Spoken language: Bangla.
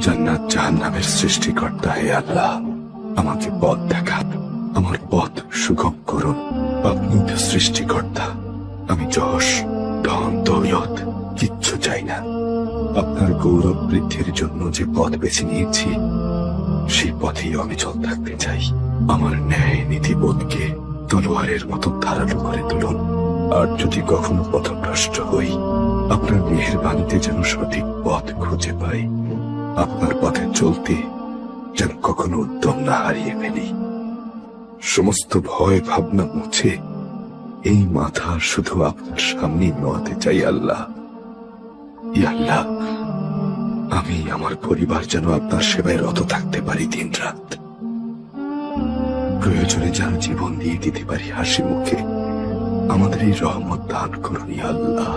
জান্নাত জাহান্নামের সৃষ্টিকর্তা হে আল্লাহ। আমাকে পথ দেখান। আমার পথ সুগম করুন। আপনি তো সৃষ্টিকর্তা। আমি যশ, ধন, দৌলত, কিচ্ছু চাই না। আপনার গৌরব বৃদ্ধির জন্য যে পথ বেছে নিয়েছি, সেই পথেই আমি চল থাকতে চাই। আমার ন্যায় নীতিবোধকে তলোয়ারের মতো ধারালো করে তুলুন। আর যদি কখনো পথভ্রষ্ট হই, আপনার মেহেরবানিতে যেন সঠিক পথ খুঁজে পাই। আপনার পথে চলতে যেন কখনো উদ্যম না হারিয়ে ফেলি। সমস্ত ভয় ভাবনা মুছে এই মাথা শুধু আপনার সামনে নোয়াতে চাই আল্লাহ। আল্লাহ, আমি আমার পরিবার যেন আপনার সেবায় রত থাকতে পারি দিন রাত প্রয়োজনে যেন জীবন দিয়ে দিতে পারি হাসি মুখে। আমাদের এই রহমত দান করুন আল্লাহ।